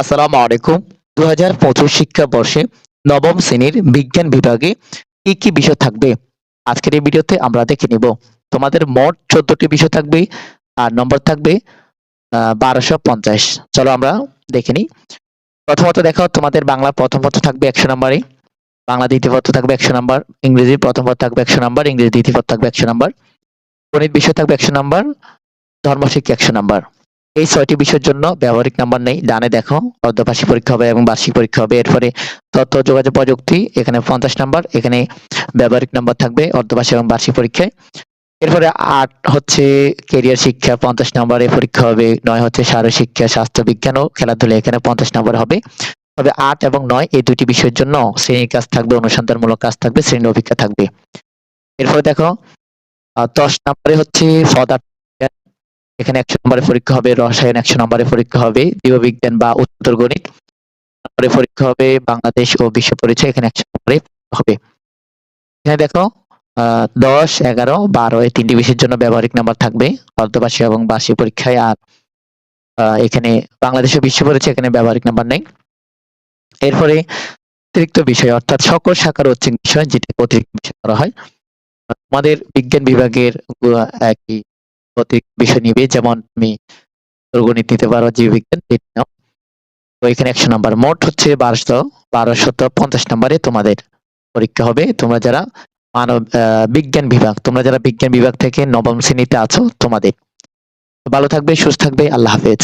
আসসালামু আলাইকুম। দু হাজার পঁচিশ শিক্ষাবর্ষে নবম শ্রেণির বিজ্ঞান বিভাগে কি কি বিষয় থাকবে? আজকের এই ভিডিওতে আমরা দেখে নিব। তোমাদের মোট চোদ্দটি বিষয় থাকবে আর নম্বর থাকবে বারোশো পঞ্চাশ। চলো আমরা দেখে নিই। প্রথমত দেখো, তোমাদের বাংলা প্রথম পত্র থাকবে একশো নম্বরে, বাংলা দ্বিতীয় পত্র থাকবে একশো নম্বর, ইংরেজি প্রথম পত্র থাকবে একশো নম্বর, ইংরেজি দ্বিতীয় পত্র থাকবে একশো নম্বর। গণিত বিষয় থাকবে একশো নম্বর, ধর্মশিক্ষা একশো নম্বর। এই ছয়টি বিষয়ের জন্য ব্যবহারিক নাম্বার নেই। ডানে দেখো, অর্ধবার্ষিক পরীক্ষা হবে এবং বার্ষিক পরীক্ষা হবে। এরপরে তথ্য যোগাযোগ প্রযুক্তি, এখানে পঞ্চাশ নাম্বার, এখানে ব্যবহারিক নাম্বার থাকবে অর্ধবার্ষিক এবং বার্ষিক পরীক্ষায়। এরপরে আট হচ্ছে কেরিয়ার শিক্ষা, পঞ্চাশ নম্বরে পরীক্ষা হবে, নয় হচ্ছে শারীর শিক্ষা, স্বাস্থ্য বিজ্ঞান ও খেলাধুলা এখানে পঞ্চাশ নম্বর হবে। তবে আট এবং নয় এই দুইটি বিষয়ের জন্য শ্রেণির কাজ থাকবে, অনুসন্ধানমূলক কাজ থাকবে শ্রেণি অভিজ্ঞতা থাকবে। এরপরে দেখো দশ নম্বরে হচ্ছে পদার্থ। এখানে একশো নম্বরে পরীক্ষা হবে, রসায়ন একশো নম্বরে পরীক্ষা হবে, জীববিজ্ঞান বা উত্তর গণিত পরীক্ষা হবে, বাংলাদেশ ও বিশ্ব পরিচয় এখানে একশো নম্বরে হবে। এখানে দেখো দশ, এগারো, বারো, এই তিনটি বিষয়ের জন্য ব্যবহারিক নাম্বার থাকবে, অর্ধবার্ষিক এবং বার্ষিক পরীক্ষায়, আর এখানে বাংলাদেশ ও বিশ্ব পরিচয় এখানে ব্যবহারিক নাম্বার নেই। এরপরে অতিরিক্ত বিষয়, অর্থাৎ সকল শাখার ঐচ্ছিক বিষয় যেটা অতিরিক্ত বিষয় করা হয়, আমাদের বিজ্ঞান বিভাগের অতিরিক্ত বিষয় নিবে, যেমন তুমি গণিত নিতে পারো জীববিজ্ঞান যেটি নাও। তো এখানে একশো নাম্বার। মোট হচ্ছে বারোশো, বারোশত পঞ্চাশ নাম্বারে তোমাদের পরীক্ষা হবে। তোমরা যারা মানব বিজ্ঞান বিভাগ, তোমরা যারা বিজ্ঞান বিভাগ থেকে নবম শ্রেণীতে আছো, তোমাদের। ভালো থাকবে, সুস্থ থাকবে, আল্লাহ হাফেজ।